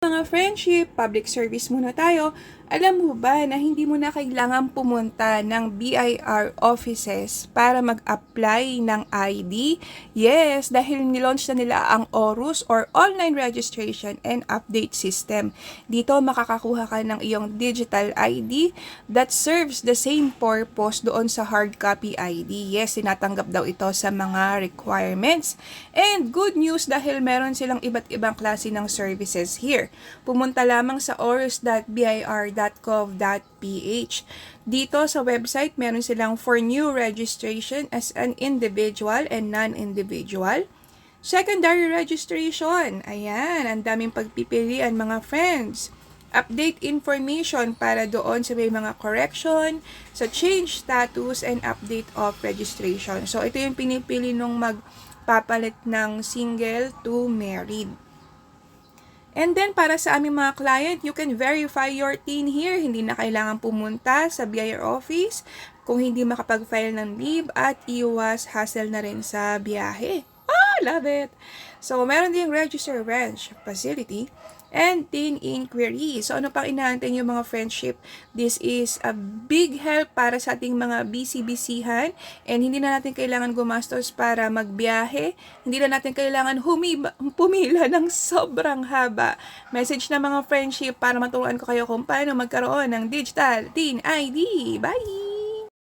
Mga friendship, public service muna tayo. Alam mo ba na hindi mo na kailangan pumunta ng BIR offices para mag-apply ng ID? Yes, dahil nilaunch na nila ang ORUS or Online Registration and Update System. Dito makakakuha ka ng iyong digital ID that serves the same purpose doon sa hard copy ID. Yes, tinatanggap daw ito sa mga requirements. And good news dahil meron silang iba't ibang klase ng services here. Pumunta lamang sa orus.bir.gov.ph. Dito sa website, meron silang for new registration as an individual and non-individual. Secondary registration. Ayan, ang daming pagpipilian mga friends. Update information para doon sa may mga correction, sa change status, and update of registration. So, ito yung pinipili nung magpapalit ng single to married. And then, para sa aming mga client, you can verify your TIN here. Hindi na kailangan pumunta sa BIR office kung hindi makapag-file ng leave at iwas hassle na rin sa biyahe. Ah, love it! So, meron din register ranch facility and teen inquiry. So, ano pang inaantay yung mga friendship? This is a big help para sa ating mga busy-busyhan and hindi na natin kailangan gumastos para magbiyahe. Hindi na natin kailangan humiba, pumila ng sobrang haba. Message na mga friendship para maturuan ko kayo kung paano magkaroon ng digital teen ID. Bye!